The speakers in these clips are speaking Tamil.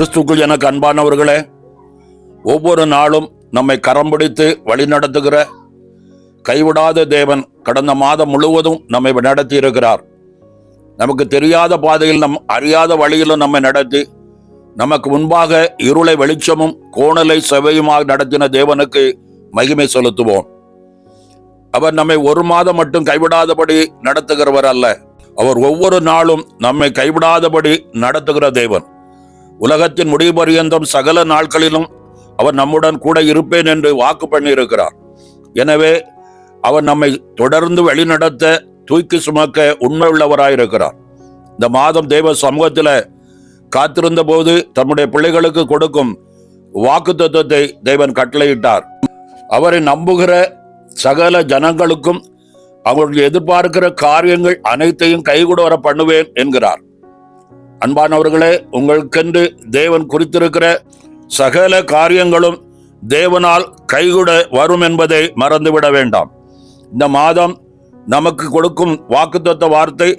கிறிஸ்துக்குள் எனக்கு அன்பானவர்களே ஒவ்வொரு நாளும் நம்மை கரம் பிடித்து வழிநடத்துகிற கைவிடாத தேவன் கடந்த மாதம் முழுவதும் நம்மை நடத்தி இருக்கிறார் நமக்கு தெரியாத பாதையில் நம் அறியாத வழியிலும் நம்மை நடத்தி நமக்கு முன்பாக இருளை வெளிச்சமும் கோணலை செவையுமாக நடத்தின தேவனுக்கு மகிமை செலுத்துவோம். அவர் நம்மை ஒரு மாதம் மட்டும் கைவிடாதபடி நடத்துகிறவர் அல்ல. அவர் ஒவ்வொரு நாளும் நம்மை கைவிடாதபடி நடத்துகிற தேவன். உலகத்தின் முடிவு பரியந்தம் சகல நாட்களிலும் அவர் நம்முடன் கூட இருப்பேன் என்று வாக்கு பண்ணியிருக்கிறார். எனவே அவர் நம்மை தொடர்ந்து வழிநடத்த தூக்கி சுமக்க உண்மை உள்ளவராயிருக்கிறார் இந்த மாதம் தெய்வ சமூகத்தில் காத்திருந்த போது தம்முடைய பிள்ளைகளுக்கு கொடுக்கும் வாக்கு தத்துவத்தை தேவன் கட்டளையிட்டார். அவரை நம்புகிற சகல ஜனங்களுக்கும் அவர்கள் எதிர்பார்க்கிற காரியங்கள் அனைத்தையும் கைகூட வர பண்ணுவேன் என்கிறார். அன்பானவர்களே உங்களுக்கென்று தேவன் குறித்திருக்கிற சகல காரியங்களும் தேவனால் கைகூட வரும் என்பதை மறந்துவிட வேண்டாம். இந்த மாதம் நமக்கு கொடுக்கும் வாக்குத்தத்த வார்த்தை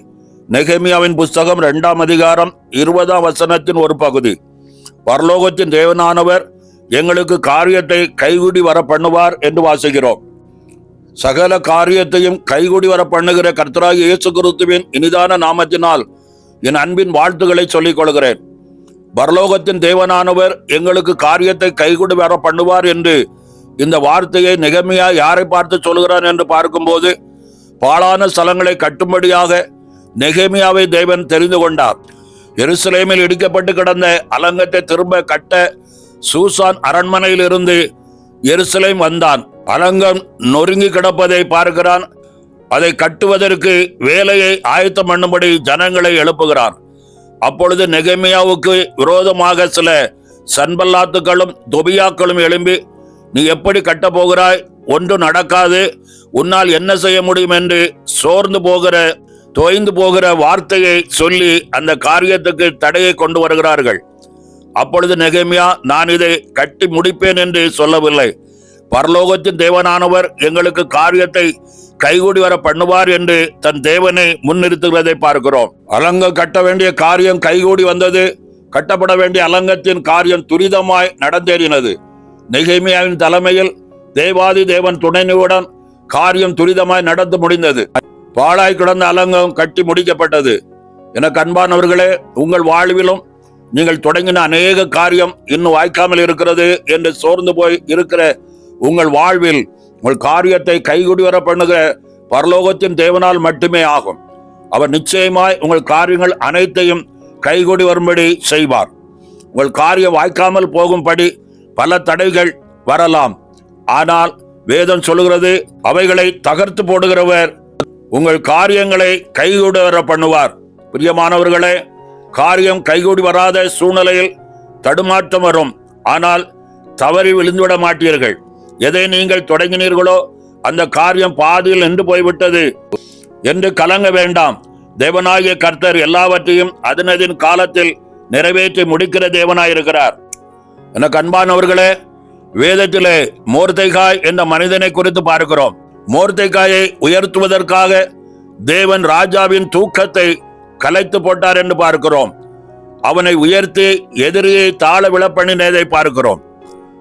நெகமியாவின் புஸ்தகம் இரண்டாம் அதிகாரம் இருபதாம் வசனத்தின் ஒரு பகுதி. பரலோகத்தின் தேவனானவர் எங்களுக்கு காரியத்தை கைகூடி வர பண்ணுவார் என்று வாசிக்கிறோம். சகல காரியத்தையும் கைகூடி வர பண்ணுகிற கர்த்தராகிய இயேசு கிறிஸ்துவின் இனிதான நாமத்தினால் என் அன்பின் வாழ்த்துக்களை சொல்லிக் கொள்கிறேன். பரலோகத்தின் தேவனானவர் எங்களுக்கு காரியத்தை கைகூடு வர பண்ணுவார் என்று இந்த வார்த்தையை நிகமையா யாரை பார்த்து சொல்கிறான் என்று பார்க்கும்போது பாழான ஸ்தலங்களை கட்டும்படியாக நெகேமியாவை தேவன் தெரிந்து கொண்டார். எருசலேமில் இடிக்கப்பட்டு கிடந்த அலங்கத்தை திரும்ப கட்ட சூசான் அரண்மனையிலிருந்து எருசலேம் வந்தான். அலங்கம் நொறுங்கி கிடப்பதை பார்க்கிறான். அதை கட்டுவதற்கு வேலையை ஆயத்தம் பண்ணும்படி ஜனங்களை எழுப்புகிறார் அப்பொழுது நெகமியாவுக்கு விரோதமாக சில சன்பல்லாத்துக்களும் தொபியாக்களும் எழும்பி நீ எப்படி கட்டப் போகிறாய் ஒன்றும் நடக்காது. உன்னால் என்ன செய்ய முடியும்? என்று சோர்ந்து போகிற தோய்ந்து போகிற வார்த்தையை சொல்லி அந்த காரியத்துக்கு தடையை கொண்டு வருகிறார்கள். அப்பொழுது நெகமியா நான் இதை கட்டி முடிப்பேன் என்று சொல்லவில்லை. பரலோகத்தின் தேவனானவர் எங்களுக்கு காரியத்தை கைகூடி வர பண்ணுவார் என்று தன் தேவனை முன்னிறுத்துகிறதை பார்க்கிறோம். அலங்கம் கட்ட வேண்டிய காரியம் கைகூடி வந்தது. கட்டப்பட வேண்டிய அலங்கத்தின் காரியம் துரிதமாய் நடந்தேறினது. நெகேமியாவின் தலைமையில் தேவாதி தேவன் துணைநிவுடன் காரியம் துரிதமாய் நடந்து முடிந்தது. பாழாய் கிடந்த அலங்கம் கட்டி முடிக்கப்பட்டது. எனக்கு அன்பானவர்களே உங்கள் வாழ்விலும் நீங்கள் தொடங்கின அநேக காரியம் இன்னும் வாய்க்காமல் இருக்கிறது என்று சோர்ந்து போய் இருக்கிற உங்கள் வாழ்வில் உங்கள் காரியத்தை கைகூடி வர பண்ணுகிற பரலோகத்தின் தேவனால் மட்டுமே ஆகும். அவர் நிச்சயமாய் உங்கள் காரியங்கள் அனைத்தையும் கைகூடி வரும்படி செய்வார். உங்கள் காரியம் வாய்க்காமல் போகும்படி பல தடைகள் வரலாம். ஆனால் வேதம் சொல்லுகிறது அவைகளை தகர்த்து போடுகிறவர் உங்கள் காரியங்களை கைகூடி வர பண்ணுவார். பிரியமானவர்களே காரியம் கைகூடி வராத சூழ்நிலையில் தடுமாற்றம் வரும். ஆனால் தவறி விழுந்துவிட மாட்டீர்கள். எதை நீங்கள் தொடங்கினீர்களோ அந்த காரியம் பாதியில் நின்று போய்விட்டது என்று கலங்க வேண்டாம். தேவனாகிய கர்த்தர் எல்லாவற்றையும் அதனதின் காலத்தில் நிறைவேற்றி முடிக்கிற தேவனாயிருக்கிறார். எனக்கு அன்பானவர்களே வேதத்திலே மோர்த்தைகாய் என்ற மனிதனை குறித்து பார்க்கிறோம். மோர்த்தைகாயை உயர்த்துவதற்காக தேவன் ராஜாவின் தூக்கத்தை கலைத்து போட்டார் என்று பார்க்கிறோம். அவனை உயர்த்தி எதிரியை தாழ விழப்பண்ணினதை பார்க்கிறோம்.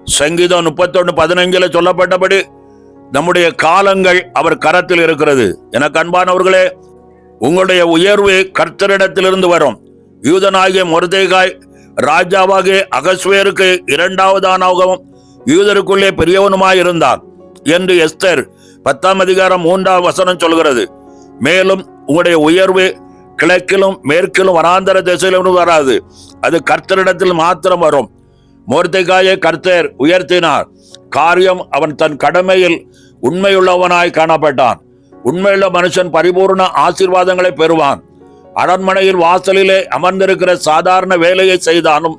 சங்கீதம் முப்பத்தொன்னு பதினஞ்சில் சொல்லப்பட்டபடி நம்முடைய காலங்கள் அவர் கரத்தில் இருக்கிறது. எனக்கு அன்பானவர்களே உங்களுடைய உயர்வு கர்த்தரிடத்திலிருந்து வரும். யூதனாகிய மொர்தேகாய் ராஜாவாகிய அகஸ்வேருக்கு இரண்டாவதானாகவும் யூதருக்குள்ளே பெரியவனுமாய் இருந்தான் என்று எஸ்தர் பத்தாம் அதிகாரம் மூன்றாம் வசனம் சொல்கிறது. மேலும் உங்களுடைய உயர்வு கிழக்கிலும் மேற்கிலும் வனாந்தர திசையிலும் வராது. அது கர்த்தரிடத்தில் மாத்திரம் வரும். மோர்த்தைக்காயை கர்த்தர் உயர்த்தினார். காரியம் அவன் தன் கடமையில் உண்மையுள்ளவனாய் காணப்பட்டான். உண்மையுள்ள மனுஷன் பரிபூர்ண ஆசீர்வாதங்களை பெறுவான். அரண்மனையில் வாசலிலே அமர்ந்திருக்கிற சாதாரண வேலையை செய்தானும்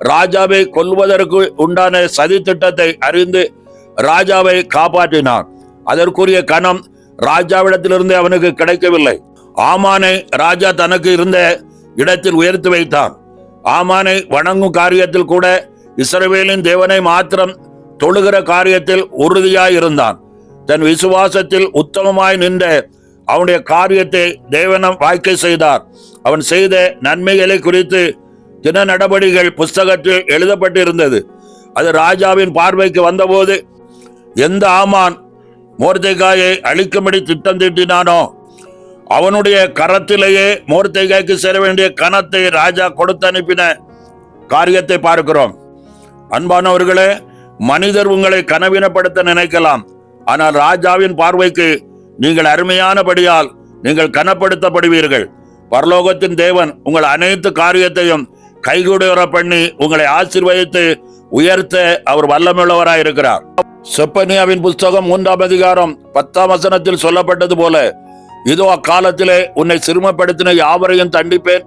ராஜாவை கொல்வதற்கு உண்டான சதி திட்டத்தை அறிந்து ராஜாவை காப்பாற்றினான். அதற்குரிய கணம் ராஜாவிடத்திலிருந்து அவனுக்கு கிடைக்கவில்லை. ஆமானை ராஜா தனக்கு இருந்த இடத்தில் உயர்த்தி வைத்தான். ஆமானை வணங்கும் காரியத்தில் கூட இஸ்ரவேலின் தேவனை மாத்திரம் தொழுகிற காரியத்தில் உறுதியாய் இருந்தான் தன் விசுவாசத்தில் உத்தமமாய் நின்ற அவனுடைய காரியத்தை தேவனம் வாய்க்கை செய்தார். அவன் செய்த நன்மைகளை குறித்து தின நடபடிகள் புஸ்தகத்தில் எழுதப்பட்டிருந்தது. அது ராஜாவின் பார்வைக்கு வந்தபோது எந்த ஆமான் மோர்த்தைகாயை அழிக்கும்படி திட்டம் தீட்டினானோ? அவனுடைய கரத்திலேயே மோர்த்தைகாய்க்கு சேர வேண்டிய கணத்தை ராஜா கொடுத்து அனுப்பின காரியத்தை பார்க்கிறோம். அன்பானவர்களே மனிதர் உங்களை கனவீனப்படுத்த நினைக்கலாம். ஆனால் ராஜாவின் பார்வைக்கு நீங்கள் அருமையானபடியால் நீங்கள் கனப்படுத்தப்படுவீர்கள். பரலோகத்தின் தேவன் உங்கள் அனைத்து காரியத்தையும் கைகூடுகிற பண்ணி உங்களை ஆசீர்வதித்து உயர்த்த அவர் வல்லமுள்ளவராய் இருக்கிறார் செப்பனியாவின் புஸ்தகம் மூன்றாம் அதிகாரம் பத்தாம் வசனத்தில் சொல்லப்பட்டது போல இதோ அக்காலத்திலே உன்னை சிறுமப்படுத்தின யாவரையும் தண்டிப்பேன்.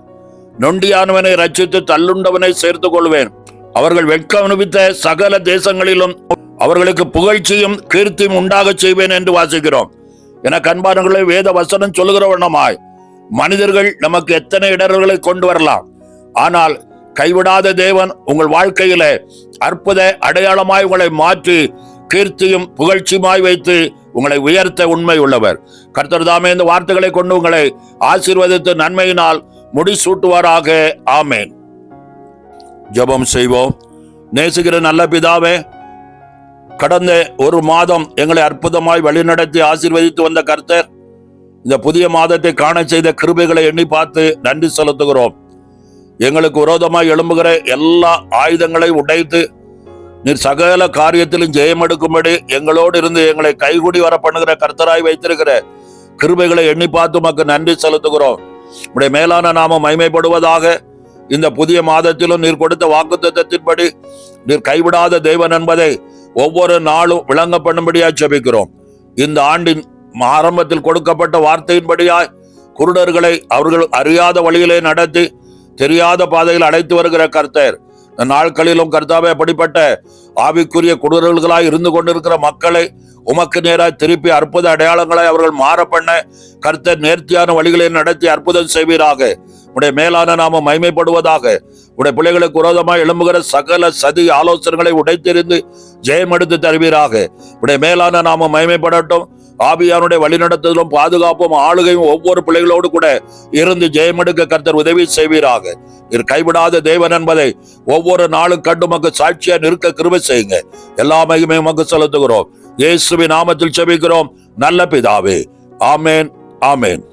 நொண்டியானவனை ரட்சித்து தள்ளுண்டவனை சேர்த்துக் கொள்வேன் அவர்கள் வெட்கம் அனுபவித்த சகல தேசங்களிலும் அவர்களுக்கு புகழ்ச்சியும் கீர்த்தியும் உண்டாகச் செய்வேன் என்று வாசிக்கிறோம். என கண்பானங்களை வேத வசனம் சொல்லுகிற வண்ணமாய் மனிதர்கள் நமக்கு எத்தனை இடர்களை கொண்டு வரலாம்? ஆனால் கைவிடாத தேவன் உங்கள் வாழ்க்கையில அற்புத அடையாளமாய் உங்களை மாற்றி கீர்த்தியும் புகழ்ச்சியுமாய் வைத்து உங்களை உயர்த்த உண்மை உள்ளவர் கர்த்தர் தாமே இந்த வார்த்தைகளை கொண்டு உங்களை ஆசீர்வதித்து நன்மையினால் முடிசூட்டுவாராக. ஆமேன். ஜெபம் செய்வோம். நேசுகிற நல்ல பிதாவே கடந்த ஒரு மாதம் எங்களை அற்புதமாய் வழிநடத்தி ஆசீர்வதித்து வந்த கர்த்தர் இந்த புதிய மாதத்தை காண செய்த கிருபைகளை எண்ணி பார்த்து நன்றி செலுத்துகிறோம். எங்களுக்கு விரோதமாய் எழும்புகிற எல்லா ஆயுதங்களை உடைத்து நீர் சகல காரியத்திலும் ஜெயம் எடுக்கும்படி எங்களோடு இருந்து எங்களை கைகூடி வர பண்ணுகிற கர்த்தராய் வைத்திருக்கிற கிருபைகளை எண்ணி பார்த்து மக்கு நன்றி செலுத்துகிறோம். உடைய மேலான நாமம் மைமைப்படுவதாக இந்த புதிய மாதத்திலும் நீர் கொடுத்த வாக்குத்தத்தத்தின்படி நீர் கைவிடாத தெய்வன் என்பதை ஒவ்வொரு நாளும் விளங்க பண்ணும்படியாய் ஜெபிக்கிறோம். இந்த ஆண்டின் ஆரம்பத்தில் கொடுக்கப்பட்ட வார்த்தையின்படியாய் குருடர்களை அவர்கள் அறியாத வழியிலே நடத்தி தெரியாத பாதையில் அழைத்து வருகிற கர்த்தர். நாட்களிலும் கர்த்தாவே அப்படிப்பட்ட ஆவிக்குரிய குருடர்களாய் இருந்து கொண்டிருக்கிற மக்களை உமக்கு நேராக திருப்பி அற்புத அடையாளங்களை அவர்கள் மாற பண்ண கர்த்தர் நேர்த்தியான வழிகளை நடத்தி அற்புதம் செய்வீராக. உடைய மேலான நாம மைமைப்படுவதாக உடைய பிள்ளைகளுக்கு விரோதமாக எழும்புகிற சகல சதி ஆலோசனைகளை உடைத்தெறிந்து ஜெயம் எடுத்து தருவீராக. உடைய மேலான நாம மைமைப்படட்டும் ஆபியானுடைய வழிநடத்துதலும் பாதுகாப்பும் ஆளுகையும் ஒவ்வொரு பிள்ளைகளோடு கூட இருந்து ஜெயமெடுக்க கர்த்தர் உதவி செய்வீராக. நீர் கைவிடாத தேவன் என்பதை ஒவ்வொரு நாளும் கண்டு மக்கு சாட்சியா நிற்க கிருபை செய்யுங்க. எல்லா மகிமையும் உமக்கு செலுத்துகிறோம். இயேசுவின் நாமத்தில் செபிக்கிறோம். நல்ல பிதாவே. ஆமேன் ஆமேன்.